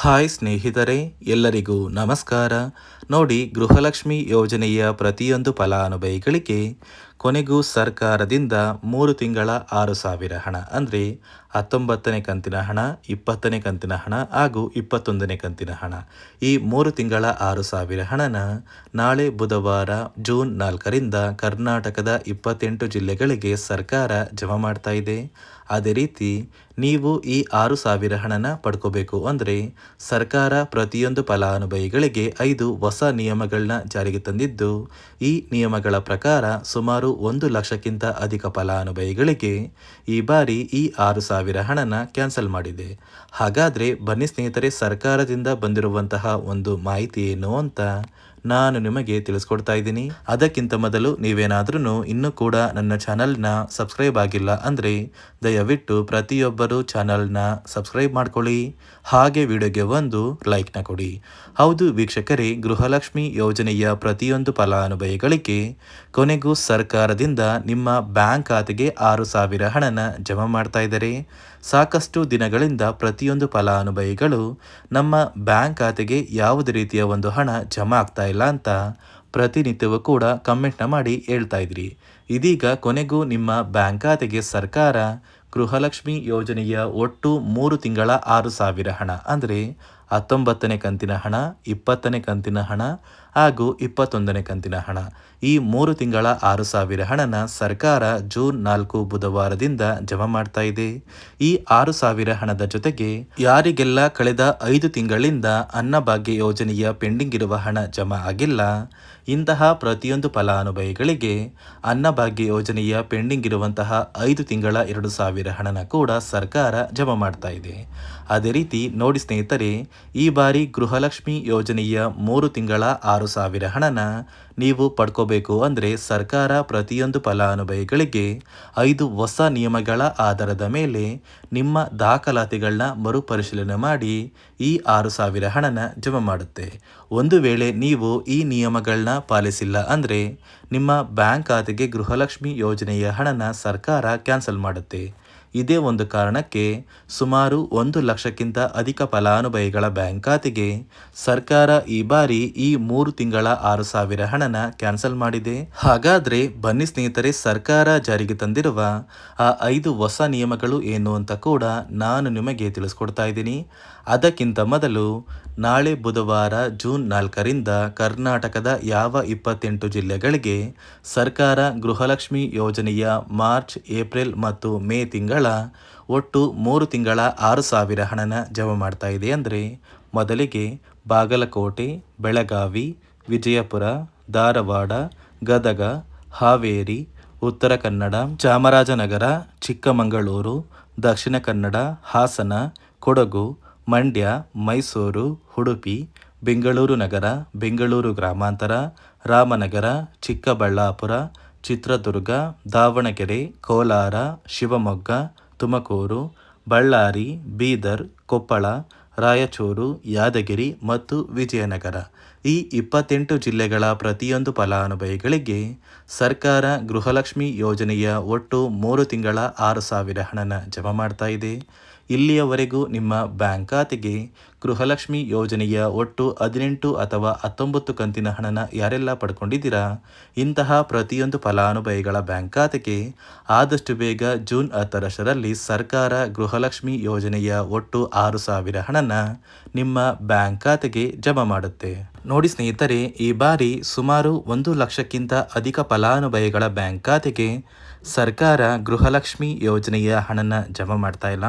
Hi ಸ್ನೇಹಿತರೆ ಎಲ್ಲರಿಗೂ ನಮಸ್ಕಾರ. ನೋಡಿ ಗೃಹಲಕ್ಷ್ಮಿ ಯೋಜನೆಯ ಪ್ರತಿಯೊಂದು ಫಲಾನುಭವಿಗಳಿಗೆ ಕೊನೆಗೂ ಸರ್ಕಾರದಿಂದ ಮೂರು ತಿಂಗಳ ಆರು ಸಾವಿರ ಹಣ, ಅಂದರೆ ಹತ್ತೊಂಬತ್ತನೇ ಕಂತಿನ ಹಣ, ಇಪ್ಪತ್ತನೇ ಕಂತಿನ ಹಣ ಹಾಗೂ ಇಪ್ಪತ್ತೊಂದನೇ ಕಂತಿನ ಹಣ. ಈ ಮೂರು ತಿಂಗಳ ಆರು ಸಾವಿರ ಹಣನ ನಾಳೆ ಬುಧವಾರ ಜೂನ್ ನಾಲ್ಕರಿಂದ ಕರ್ನಾಟಕದ ಇಪ್ಪತ್ತೆಂಟು ಜಿಲ್ಲೆಗಳಿಗೆ ಸರ್ಕಾರ ಜಮಾ ಮಾಡ್ತಾ ಇದೆ. ಅದೇ ರೀತಿ ನೀವು ಈ ಆರು ಸಾವಿರ ಹಣನ ಪಡ್ಕೋಬೇಕು ಅಂದರೆ ಸರ್ಕಾರ ಪ್ರತಿಯೊಂದು ಫಲಾನುಭವಿಗಳಿಗೆ ಐದು ಹೊಸ ನಿಯಮಗಳನ್ನ ಜಾರಿಗೆ ತಂದಿದ್ದು, ಈ ನಿಯಮಗಳ ಪ್ರಕಾರ ಸುಮಾರು ಒಂದು ಲಕ್ಷಕ್ಕಿಂತ ಅಧಿಕ ಫಲಾನುಭವಿಗಳಿಗೆ ಈ ಬಾರಿ ಈ ಆರು ಸಾವಿರ ಹಣನ ಕ್ಯಾನ್ಸಲ್ ಮಾಡಿದೆ. ಹಾಗಾದರೆ ಬನ್ನಿ ಸ್ನೇಹಿತರೆ, ಸರ್ಕಾರದಿಂದ ಬಂದಿರುವಂತಹ ಒಂದು ಮಾಹಿತಿ ಏನು ಅಂತ ನಾನು ನಿಮಗೆ ತಿಳಿಸ್ಕೊಡ್ತಾ ಇದ್ದೀನಿ. ಅದಕ್ಕಿಂತ ಮೊದಲು ನೀವೇನಾದ್ರೂ ಇನ್ನೂ ಕೂಡ ನನ್ನ ಚಾನಲ್ನ ಸಬ್ಸ್ಕ್ರೈಬ್ ಆಗಿಲ್ಲ ಅಂದರೆ ದಯವಿಟ್ಟು ಪ್ರತಿಯೊಬ್ಬರು ಚಾನಲ್ನ ಸಬ್ಸ್ಕ್ರೈಬ್ ಮಾಡ್ಕೊಳ್ಳಿ. ಹಾಗೆ ವಿಡಿಯೋಗೆ ಒಂದು ಲೈಕ್ನ ಕೊಡಿ. ಹೌದು ವೀಕ್ಷಕರೇ, ಗೃಹಲಕ್ಷ್ಮಿ ಯೋಜನೆಯ ಪ್ರತಿಯೊಂದು ಫಲಾನುಭವಿಗಳಿಗೆ ಕೊನೆಗೂ ಸರ್ಕಾರದಿಂದ ನಿಮ್ಮ ಬ್ಯಾಂಕ್ ಖಾತೆಗೆ ಆರು ಸಾವಿರ ಹಣನ ಜಮಾ ಮಾಡ್ತಾ ಇದ್ದಾರೆ. ಸಾಕಷ್ಟು ದಿನಗಳಿಂದ ಪ್ರತಿಯೊಂದು ಫಲಾನುಭವಿಗಳು ನಮ್ಮ ಬ್ಯಾಂಕ್ ಖಾತೆಗೆ ಯಾವುದೇ ರೀತಿಯ ಒಂದು ಹಣ ಜಮಾ ಆಗ್ತಾ ಇಲ್ಲ ಅಂತ ಪ್ರತಿನಿತ್ಯವೂ ಕೂಡ ಕಮೆಂಟ್ನ ಮಾಡಿ ಹೇಳ್ತಾ ಇದ್ರಿ. ಇದೀಗ ಕೊನೆಗೂ ನಿಮ್ಮ ಬ್ಯಾಂಕ್ ಖಾತೆಗೆ ಸರ್ಕಾರ ಗೃಹಲಕ್ಷ್ಮಿ ಯೋಜನೆಯ ಒಟ್ಟು ಮೂರು ತಿಂಗಳ ಆರು ಸಾವಿರ ಹಣ. ಅಂದರೆ ಹತ್ತೊಂಬತ್ತನೇ ಕಂತಿನ ಹಣ, ಇಪ್ಪತ್ತನೇ ಕಂತಿನ ಹಣ ಹಾಗೂ ಇಪ್ಪತ್ತೊಂದನೇ ಕಂತಿನ ಹಣ. ಈ ಮೂರು ತಿಂಗಳ ಆರು ಸಾವಿರ ಹಣನ ಸರ್ಕಾರ ಜೂನ್ ನಾಲ್ಕು ಬುಧವಾರದಿಂದ ಜಮಾ ಮಾಡ್ತಾ ಇದೆ. ಈ ಆರು ಸಾವಿರ ಹಣದ ಜೊತೆಗೆ ಯಾರಿಗೆಲ್ಲ ಕಳೆದ ಐದು ತಿಂಗಳಿಂದ ಅನ್ನಭಾಗ್ಯ ಯೋಜನೆಯ ಪೆಂಡಿಂಗ್ ಇರುವ ಹಣ ಜಮಾ ಆಗಿಲ್ಲ, ಇಂತಹ ಪ್ರತಿಯೊಂದು ಫಲಾನುಭವಿಗಳಿಗೆ ಅನ್ನಭಾಗ್ಯ ಯೋಜನೆಯ ಪೆಂಡಿಂಗ್ ಇರುವಂತಹ ಐದು ತಿಂಗಳ ಎರಡು ಸಾವಿರ ಹಣನ ಕೂಡ ಸರ್ಕಾರ ಜಮಾ ಮಾಡ್ತಾ ಇದೆ. ಅದೇ ರೀತಿ ನೋಡಿ ಸ್ನೇಹಿತರೆ, ಈ ಬಾರಿ ಗೃಹಲಕ್ಷ್ಮಿ ಯೋಜನೆಯ ಮೂರು ತಿಂಗಳ ಆರು ಸಾವಿರ ಹಣನ ನೀವು ಪಡ್ಕೋಬೇಕು ಅಂದರೆ ಸರ್ಕಾರ ಪ್ರತಿಯೊಂದು ಫಲಾನುಭವಿಗಳಿಗೆ ಐದು ಹೊಸ ನಿಯಮಗಳ ಆಧಾರದ ಮೇಲೆ ನಿಮ್ಮ ದಾಖಲಾತಿಗಳನ್ನ ಮರುಪರಿಶೀಲನೆ ಮಾಡಿ ಈ ಆರು ಸಾವಿರ ಹಣನ ಜಮಾ ಮಾಡುತ್ತೆ. ಒಂದು ವೇಳೆ ನೀವು ಈ ನಿಯಮಗಳನ್ನ ಪಾಲಿಸಿಲ್ಲ ಅಂದರೆ ನಿಮ್ಮ ಬ್ಯಾಂಕ್ ಖಾತೆಗೆ ಗೃಹಲಕ್ಷ್ಮಿ ಯೋಜನೆಯ ಹಣನ ಸರ್ಕಾರ ಕ್ಯಾನ್ಸಲ್ ಮಾಡುತ್ತೆ. ಇದೇ ಒಂದು ಕಾರಣಕ್ಕೆ ಸುಮಾರು ಒಂದು ಲಕ್ಷಕ್ಕಿಂತ ಅಧಿಕ ಫಲಾನುಭವಿಗಳ ಬ್ಯಾಂಕ್ ಖಾತೆಗೆ ಸರ್ಕಾರ ಈ ಬಾರಿ ಈ ಮೂರು ತಿಂಗಳ ಆರು ಸಾವಿರ ಹಣನ ಕ್ಯಾನ್ಸಲ್ ಮಾಡಿದೆ. ಹಾಗಾದ್ರೆ ಬನ್ನಿ ಸ್ನೇಹಿತರೆ, ಸರ್ಕಾರ ಜಾರಿಗೆ ತಂದಿರುವ ಆ ಐದು ಹೊಸ ನಿಯಮಗಳು ಏನು ಅಂತ ಕೂಡ ನಾನು ನಿಮಗೆ ತಿಳಿಸ್ಕೊಡ್ತಾ ಇದ್ದೀನಿ. ಅದಕ್ಕಿಂತ ಮೊದಲು ನಾಳೆ ಬುಧವಾರ ಜೂನ್ ನಾಲ್ಕರಿಂದ ಕರ್ನಾಟಕದ ಯಾವ ಇಪ್ಪತ್ತೆಂಟು ಜಿಲ್ಲೆಗಳಿಗೆ ಸರ್ಕಾರ ಗೃಹಲಕ್ಷ್ಮಿ ಯೋಜನೆಯ ಮಾರ್ಚ್, ಏಪ್ರಿಲ್ ಮತ್ತು ಮೇ ತಿಂಗಳ ಒಟ್ಟು ಮೂರು ತಿಂಗಳ ಆರು ಸಾವಿರ ಹಣನ ಜಮಾ ಮಾಡ್ತಾ ಇದೆ ಅಂದರೆ ಮೊದಲಿಗೆ ಬಾಗಲಕೋಟೆ, ಬೆಳಗಾವಿ, ವಿಜಯಪುರ, ಧಾರವಾಡ, ಗದಗ, ಹಾವೇರಿ, ಉತ್ತರ ಕನ್ನಡ, ಚಾಮರಾಜನಗರ, ಚಿಕ್ಕಮಗಳೂರು, ದಕ್ಷಿಣ ಕನ್ನಡ, ಹಾಸನ, ಕೊಡಗು, ಮಂಡ್ಯ, ಮೈಸೂರು, ಉಡುಪಿ, ಬೆಂಗಳೂರು ನಗರ, ಬೆಂಗಳೂರು ಗ್ರಾಮಾಂತರ, ರಾಮನಗರ, ಚಿಕ್ಕಬಳ್ಳಾಪುರ ಚಿತ್ರದುರ್ಗ, ದಾವಣಗೆರೆ, ಕೋಲಾರ, ಶಿವಮೊಗ್ಗ, ತುಮಕೂರು, ಬಳ್ಳಾರಿ, ಬೀದರ್, ಕೊಪ್ಪಳ, ರಾಯಚೂರು, ಯಾದಗಿರಿ ಮತ್ತು ವಿಜಯನಗರ. ಈ ಇಪ್ಪತ್ತೆಂಟು ಜಿಲ್ಲೆಗಳ ಪ್ರತಿಯೊಂದು ಫಲಾನುಭವಿಗಳಿಗೆ ಸರ್ಕಾರ ಗೃಹಲಕ್ಷ್ಮಿ ಯೋಜನೆಯ ಒಟ್ಟು ಮೂರು ತಿಂಗಳ ಆರು ಸಾವಿರ ಹಣನ ಜಮಾ ಮಾಡ್ತಾ ಇದೆ. ಇಲ್ಲಿಯವರೆಗೂ ನಿಮ್ಮ ಬ್ಯಾಂಕ್ ಖಾತೆಗೆ ಗೃಹಲಕ್ಷ್ಮಿ ಯೋಜನೆಯ ಒಟ್ಟು ಹದಿನೆಂಟು ಅಥವಾ ಹತ್ತೊಂಬತ್ತು ಕಂತಿನ ಹಣನ ಯಾರೆಲ್ಲ ಪಡ್ಕೊಂಡಿದ್ದೀರಾ? ಇಂತಹ ಪ್ರತಿಯೊಂದು ಫಲಾನುಭವಿಗಳ ಬ್ಯಾಂಕ್ ಖಾತೆಗೆ ಆದಷ್ಟು ಬೇಗ ಜೂನ್ ಹತ್ತರಷ್ಟರಲ್ಲಿ ಸರ್ಕಾರ ಗೃಹಲಕ್ಷ್ಮಿ ಯೋಜನೆಯ ಒಟ್ಟು ಆರು ಸಾವಿರ ಹಣನ ನಿಮ್ಮ ಬ್ಯಾಂಕ್ ಖಾತೆಗೆ ಜಮಾ ಮಾಡುತ್ತೆ. ನೋಡಿ ಸ್ನೇಹಿತರೆ, ಈ ಬಾರಿ ಸುಮಾರು ಒಂದು ಲಕ್ಷಕ್ಕಿಂತ ಅಧಿಕ ಫಲಾನುಭವಿಗಳ ಬ್ಯಾಂಕ್ ಖಾತೆಗೆ ಸರ್ಕಾರ ಗೃಹಲಕ್ಷ್ಮಿ ಯೋಜನೆಯ ಹಣನ ಜಮಾ ಮಾಡ್ತಾ ಇಲ್ಲ.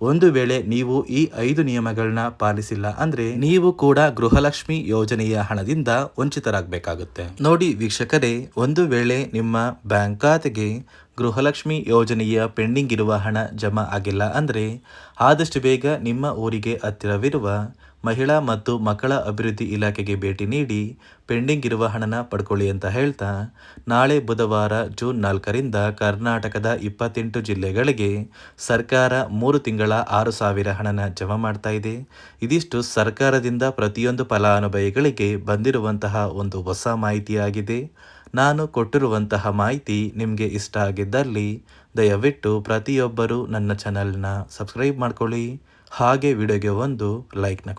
ಒಂದು ವೇಳೆ ನೀವು ಈ ಐದು ನಿಯಮಗಳನ್ನ ಪಾಲಿಸಿಲ್ಲ ಅಂದ್ರೆ ನೀವು ಕೂಡ ಗೃಹಲಕ್ಷ್ಮಿ ಯೋಜನೆಯ ಹಣದಿಂದ ವಂಚಿತರಾಗಬೇಕಾಗುತ್ತೆ. ನೋಡಿ ವೀಕ್ಷಕರೇ, ಒಂದು ವೇಳೆ ನಿಮ್ಮ ಬ್ಯಾಂಕ್ ಖಾತೆಗೆ ಗೃಹಲಕ್ಷ್ಮಿ ಯೋಜನೆಯ ಪೆಂಡಿಂಗ್ ಇರುವ ಹಣ ಜಮಾ ಆಗಿಲ್ಲ ಅಂದರೆ ಆದಷ್ಟು ಬೇಗ ನಿಮ್ಮ ಊರಿಗೆ ಹತ್ತಿರವಿರುವ ಮಹಿಳಾ ಮತ್ತು ಮಕ್ಕಳ ಅಭಿವೃದ್ಧಿ ಇಲಾಖೆಗೆ ಭೇಟಿ ನೀಡಿ ಪೆಂಡಿಂಗ್ ಇರುವ ಹಣನ ಪಡ್ಕೊಳ್ಳಿ ಅಂತ ಹೇಳ್ತಾ, ನಾಳೆ ಬುಧವಾರ ಜೂನ್ ನಾಲ್ಕರಿಂದ ಕರ್ನಾಟಕದ ಇಪ್ಪತ್ತೆಂಟು ಜಿಲ್ಲೆಗಳಿಗೆ ಸರ್ಕಾರ ಮೂರು ತಿಂಗಳ ಆರು ಸಾವಿರ ಹಣನ ಜಮಾ ಮಾಡ್ತಾ ಇದೆ. ಇದಿಷ್ಟು ಸರ್ಕಾರದಿಂದ ಪ್ರತಿಯೊಂದು ಫಲಾನುಭವಿಗಳಿಗೆ ಬಂದಿರುವಂತಹ ಒಂದು ಹೊಸ ಮಾಹಿತಿಯಾಗಿದೆ. ನಾನು ಕೊಟ್ಟಿರುವಂತಹ ಮಾಹಿತಿ ನಿಮಗೆ ಇಷ್ಟ ಆಗಿದ್ದಲ್ಲಿ ದಯವಿಟ್ಟು ಪ್ರತಿಯೊಬ್ಬರು ನನ್ನ ಚಾನಲ್ನ ಸಬ್ಸ್ಕ್ರೈಬ್ ಮಾಡ್ಕೊಳ್ಳಿ. ಹಾಗೆ ವಿಡಿಯೋಗೆ ಒಂದು ಲೈಕ್ನ